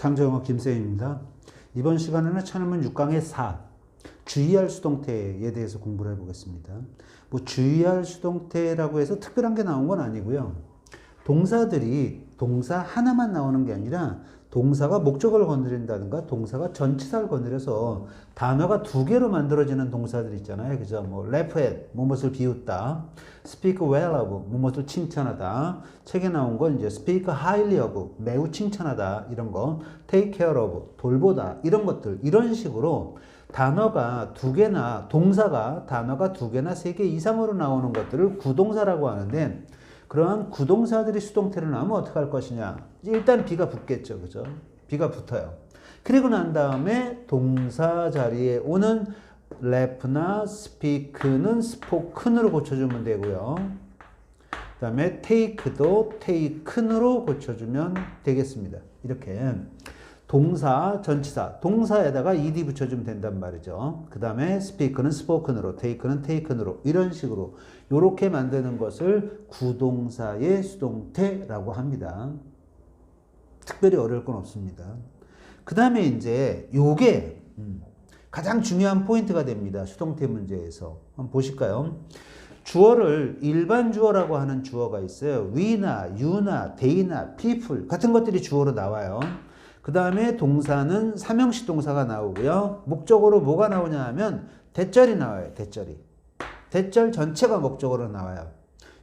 장정호 김쌤입니다. 이번 시간에는 천일문 6강의 4 주의할 수동태에 대해서 공부를 해보겠습니다. 뭐 주의할 수동태라고 해서 특별한 게 나온 건 아니고요. 동사들이 동사 하나만 나오는 게 아니라 동사가 목적을 건드린다든가 동사가 전치사를 건드려서 단어가 두 개로 만들어지는 동사들 있잖아요. 그죠? 뭐 laugh at, 무엇을 비웃다. speak well of, 무엇을 칭찬하다. 책에 나온 건 이제 speak highly of, 매우 칭찬하다. 이런 거. take care of, 돌보다. 이런 것들. 이런 식으로 단어가 두 개나, 동사가 단어가 두 개나 세 개 이상으로 나오는 것들을 구동사라고 하는데 그러한 구동사들이 수동태로 나오면 어떻게 할 것이냐? 일단 비가 붙겠죠. 그죠? 비가 붙어요. 그리고 난 다음에 동사 자리에 오는 래프나 스피크는 스포큰으로 고쳐주면 되고요. 그 다음에 take도 taken으로 고쳐주면 되겠습니다. 이렇게 동사, 전치사, 동사에다가 ed 붙여주면 된단 말이죠. 그 다음에 speak는 spoken으로, take는 taken으로 이런 식으로 이렇게 만드는 것을 구동사의 수동태라고 합니다. 특별히 어려울 건 없습니다. 그 다음에 이제 요게 음, 가장 중요한 포인트가 됩니다. 수동태 문제에서 한번 보실까요? 주어를 일반 주어라고 하는 주어가 있어요. we나, you나, they나, people 같은 것들이 주어로 나와요. 그 다음에 동사는 삼형식 동사가 나오고요. 목적으로 뭐가 나오냐 하면 대절이 나와요. 대절이. 대절 전체가 목적으로 나와요.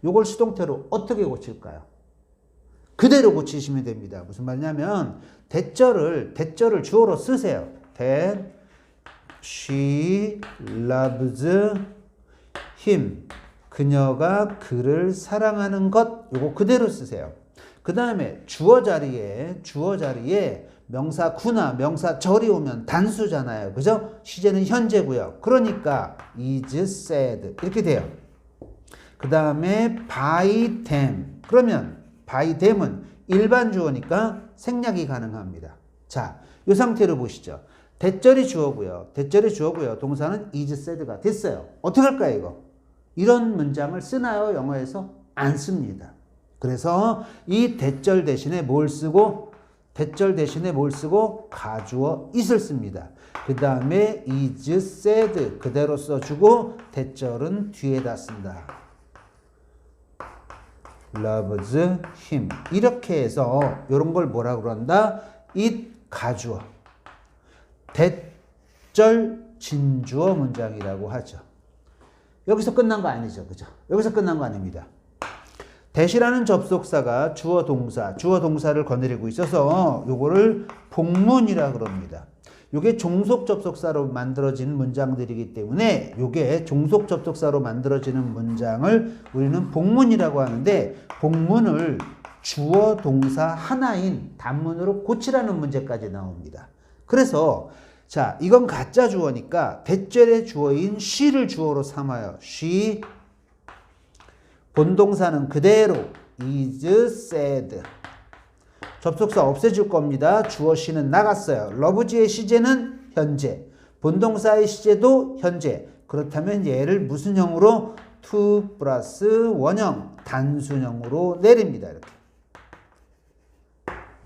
요걸 수동태로 어떻게 고칠까요? 그대로 고치시면 됩니다. 무슨 말이냐면 대절을 대절을 주어로 쓰세요. that she loves him. 그녀가 그를 사랑하는 것 요거 그대로 쓰세요. 그 다음에 주어 자리에 주어 자리에 명사 구나 명사 절이 오면 단수잖아요. 그죠? 시제는 현재고요. 그러니까 is said 이렇게 돼요. 그 다음에 by them 그러면 by them은 일반 주어니까 생략이 가능합니다. 자, 이 상태로 보시죠. 대절이 주어고요. 대절이 주어고요. 동사는 is said가 됐어요. 어떻게 할까요, 이거? 이런 문장을 쓰나요? 영어에서 안 씁니다. 그래서 이 대절 대신에 뭘 쓰고 대절 대신에 뭘 쓰고 가주어 it을 씁니다. 그 다음에 is said 그대로 써주고 대절은 뒤에다 쓴다. loves him 이렇게 해서 이런 걸 뭐라 그런다? it 가주어 대절 진주어 문장이라고 하죠. 여기서 끝난 거 아니죠. 그죠? 여기서 끝난 거 아닙니다. 대시라는 접속사가 주어 동사, 주어 동사를 거느리고 있어서 요거를 복문이라 그럽니다. 요게 종속 접속사로 만들어진 문장들이기 때문에 요게 종속 접속사로 만들어지는 문장을 우리는 복문이라고 하는데 복문을 주어 동사 하나인 단문으로 고치라는 문제까지 나옵니다. 그래서 자, 이건 가짜 주어니까 대절의 주어인 she를 주어로 삼아요. she 본동사는 그대로 is said. 접속사 없애줄 겁니다. 주어 she는 나갔어요. loves의 시제는 현재. 본동사의 시제도 현재. 그렇다면 얘를 무슨 형으로? to 플러스 원형 단순형으로 내립니다. 이렇게.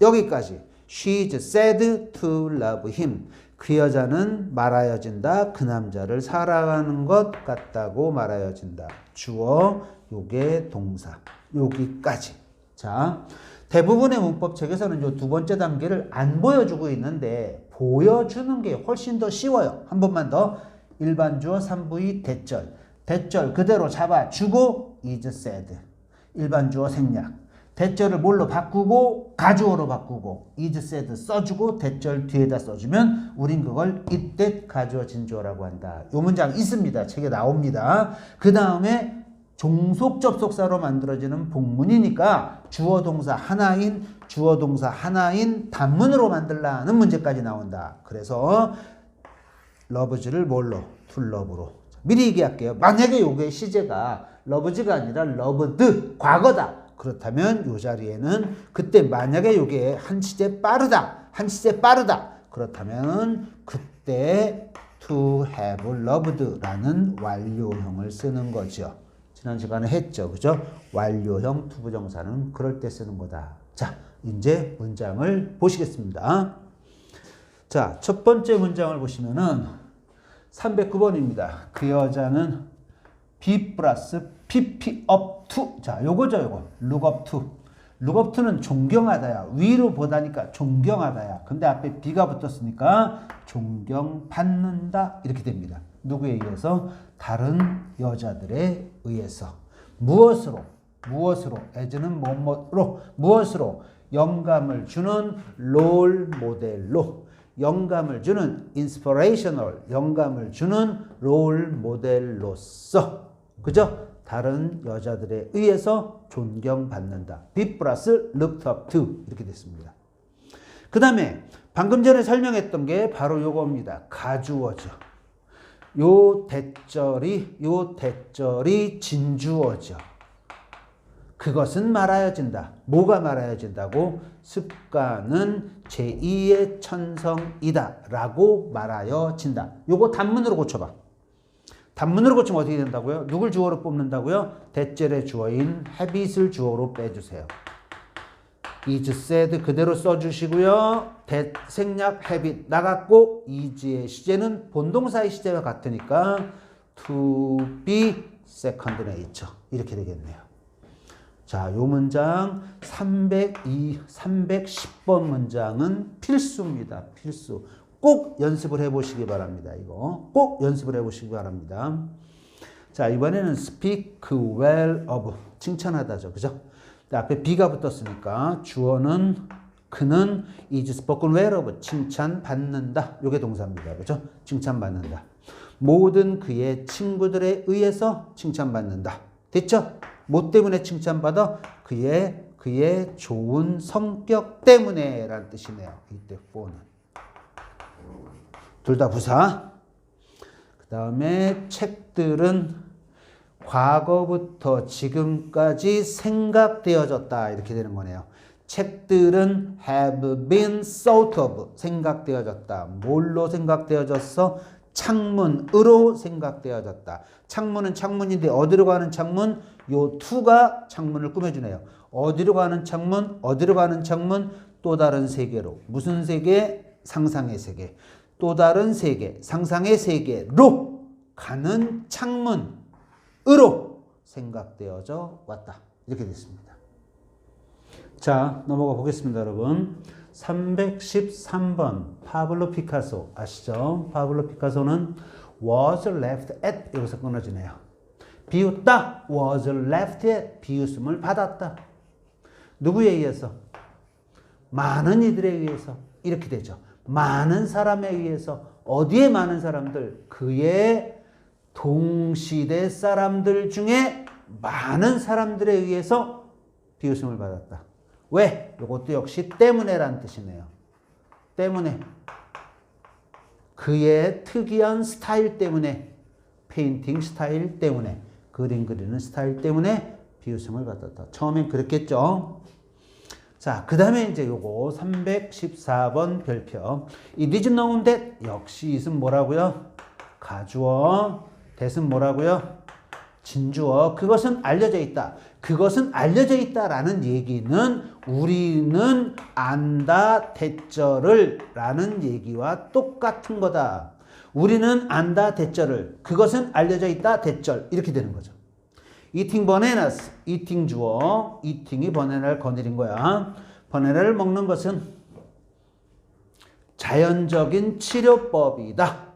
여기까지. She's said to love him. 그 여자는 말하여진다. 그 남자를 사랑하는 것 같다고 말하여진다. 주어, 요게 동사. 여기까지. 자, 대부분의 문법 책에서는 요 두 번째 단계를 안 보여주고 있는데 보여주는 게 훨씬 더 쉬워요. 한 번만 더. 일반 주어 3부의 대절. 대절 그대로 잡아주고 is said. 일반 주어 생략. 대절을 뭘로 바꾸고 가주어로 바꾸고 is said 써주고 대절 뒤에다 써주면 우린 그걸 이때 가주어 진주어라고 한다. 요 문장 있습니다. 책에 나옵니다. 그 다음에 종속 접속사로 만들어지는 복문이니까 주어 동사 하나인 주어 동사 하나인 단문으로 만들라는 문제까지 나온다. 그래서 러브즈를 뭘로? 툴러브로. 미리 얘기할게요. 만약에 요게 시제가 러브즈가 아니라 러브드 과거다. 그렇다면 요 자리에는 그때 만약에 요게 한 시제 빠르다. 한 시제 빠르다. 그렇다면 그때 to have loved라는 완료형을 쓰는 거죠. 지난 시간에 했죠. 그죠? 완료형 투부정사는 그럴 때 쓰는 거다. 자, 이제 문장을 보시겠습니다. 자, 첫 번째 문장을 보시면은 309번입니다. 그 여자는 B 플러스 PP up to. 자, 요거죠, 요거. look up to. to는 존경하다야. 위로 보다니까 존경하다야. 근데 앞에 B가 붙었으니까 존경받는다. 이렇게 됩니다. 누구에 의해서? 다른 여자들에 의해서. 무엇으로? 무엇으로? as는 뭐뭐로? 무엇으로? 영감을 주는 롤 모델로. 영감을 주는 inspirational, 영감을 주는 롤 모델로서, 그죠? 다른 여자들에 의해서 존경받는다. be 플러스 looked up to 이렇게 됐습니다. 그 다음에 방금 전에 설명했던 게 바로 요겁니다. 가주어죠. 요 대절이 요 대절이 진주어죠. 그것은 말하여진다. 뭐가 말하여진다고? 습관은 제2의 천성이다. 라고 말하여진다. 요거 단문으로 고쳐봐. 단문으로 고치면 어떻게 된다고요? 누굴 주어로 뽑는다고요? 대절의 주어인 habit을 주어로 빼주세요. Is said 그대로 써주시고요. 대, 생략 habit 나갔고 is의 시제는 본동사의 시제와 같으니까 to be second nature 이렇게 되겠네요. 자, 요 문장 302, 310번 문장은 필수입니다. 필수. 꼭 연습을 해보시기 바랍니다. 이거 꼭 연습을 해보시기 바랍니다. 자, 이번에는 speak well of 칭찬하다죠. 그죠? 앞에 B가 붙었으니까 주어는 그는 is spoken well of 칭찬받는다. 요게 동사입니다. 그죠? 칭찬받는다. 모든 그의 친구들에 의해서 칭찬받는다. 됐죠? 뭐 때문에 칭찬받아? 그의 그의 좋은 성격 때문에 라는 뜻이네요. 이때 for는 둘 다 부사. 그 다음에 책들은 과거부터 지금까지 생각되어졌다 이렇게 되는 거네요. 책들은 have been thought of 생각되어졌다. 뭘로 생각되어졌어? 창문으로 생각되어졌다. 창문은 창문인데 어디로 가는 창문? 요 투가 창문을 꾸며주네요. 어디로 가는 창문? 어디로 가는 창문? 또 다른 세계로. 무슨 세계? 상상의 세계. 또 다른 세계, 상상의 세계로 가는 창문 으로 생각되어져 왔다. 이렇게 됐습니다. 자, 넘어가 보겠습니다, 여러분. 313번 파블로 피카소 아시죠? 파블로 피카소는 was left at 여기서 끊어지네요. 비웃다 was left at 비웃음을 받았다. 누구에 의해서? 많은 이들에 의해서 이렇게 되죠. 많은 사람에 의해서 어디에 많은 사람들? 그의 동시대 사람들 중에 많은 사람들에 의해서 비웃음을 받았다. 왜? 이것도 역시 때문에란 뜻이네요. 때문에. 그의 특이한 스타일 때문에, 페인팅 스타일 때문에, 그림 그리는 스타일 때문에 비웃음을 받았다. 처음엔 그랬겠죠? 자, 그 다음에 이제 요거 314번 별표. 이 늦은 나온 데 역시 있음 뭐라고요? 가주어. 대은 뭐라고요? 진주어. 그것은 알려져 있다. 그것은 알려져 있다라는 얘기는 우리는 안다 대절을 라는 얘기와 똑같은 거다. 우리는 안다 대절을. 그것은 알려져 있다 대절. 이렇게 되는 거죠. eating eating 주어. eating이 바나나를 거느린 거야. 바나나를 먹는 것은 자연적인 치료법이다.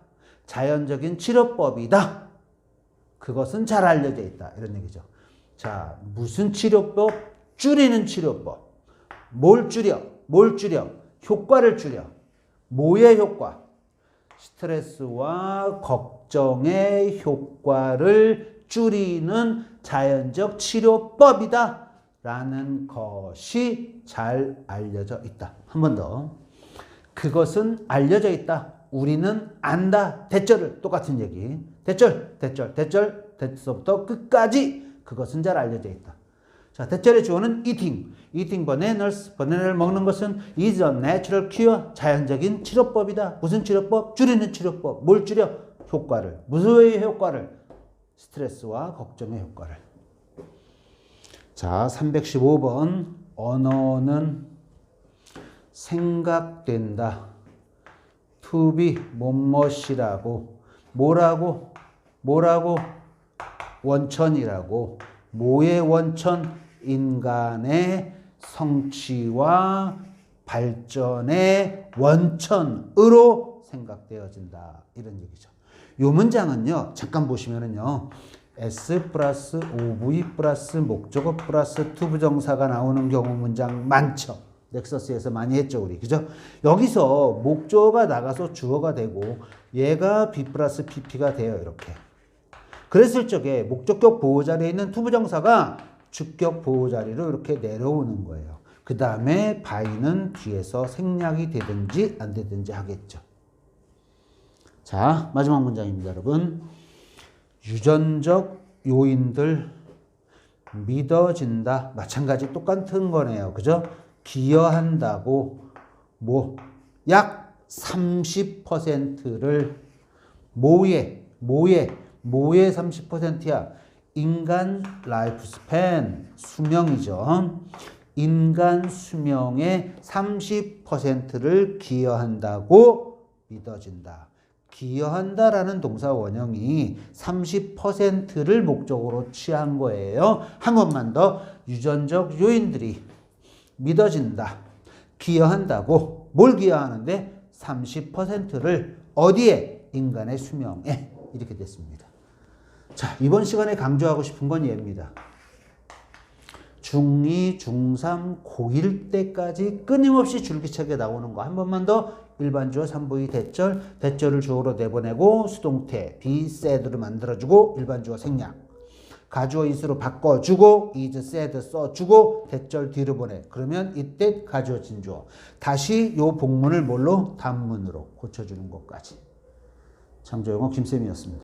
자연적인 치료법이다. 그것은 잘 알려져 있다. 이런 얘기죠. 자, 무슨 치료법? 줄이는 치료법. 뭘 줄여? 뭘 줄여? 효과를 줄여. 뭐의 효과? 스트레스와 걱정의 효과를 줄이는 자연적 치료법이다. 라는 것이 잘 알려져 있다. 한 번 더. 그것은 알려져 있다. 우리는 안다. 대절을 똑같은 얘기. 대절, 대절, 대절, 대절부터 끝까지 그것은 잘 알려져 있다. 자, 대절의 주어는 eating. eating bananas. 바나나를 먹는 것은 is a natural cure. 자연적인 치료법이다. 무슨 치료법? 줄이는 치료법. 뭘 줄여? 효과를. 무슨 효과를? 스트레스와 걱정의 효과를. 자, 315번. 언어는 생각된다. to be 뭐뭇이라고 뭐라고? 뭐라고? 원천이라고. 뭐의 원천? 인간의 성취와 발전의 원천으로 생각되어진다. 이런 얘기죠. 요 문장은요 잠깐 보시면은요 S 플러스 OV 플러스 목적어 플러스 투부정사가 나오는 경우 문장 많죠. 넥서스에서 많이 했죠 우리 그죠? 여기서 목적어가 나가서 주어가 되고 얘가 B 플러스 PP가 돼요 이렇게. 그랬을 적에 목적격 보호 자리에 있는 투부정사가 주격 보호 자리로 이렇게 내려오는 거예요. 그 다음에 바이는 뒤에서 생략이 되든지 안 되든지 하겠죠. 자, 마지막 문장입니다, 여러분. 유전적 요인들 믿어진다. 마찬가지 똑같은 거네요. 그죠? 기여한다고 뭐 약 30%를 뭐에 뭐에 뭐의 30%야? 인간 라이프 스팬 수명이죠. 인간 수명의 30%를 기여한다고 믿어진다. 기여한다라는 동사 원형이 30%를 목적으로 취한 거예요. 한 번만 더 유전적 요인들이 믿어진다. 기여한다고 뭘 기여하는데 30%를 어디에 인간의 수명에 이렇게 됐습니다. 자, 이번 시간에 강조하고 싶은 건 얘입니다. 중2, 중3, 고1 때까지 끊임없이 줄기차게 나오는 거 한 번만 더 일반주어 3부의 대절, 대절을 주어로 내보내고 수동태 said로 만들어주고 일반주어 생략 가주어 is로 바꿔주고 is said 써주고 대절 뒤로 보내. 그러면 이때 가주어 진주어. 다시 요 복문을 뭘로? 단문으로 고쳐주는 것까지. 창조영어 김쌤이었습니다.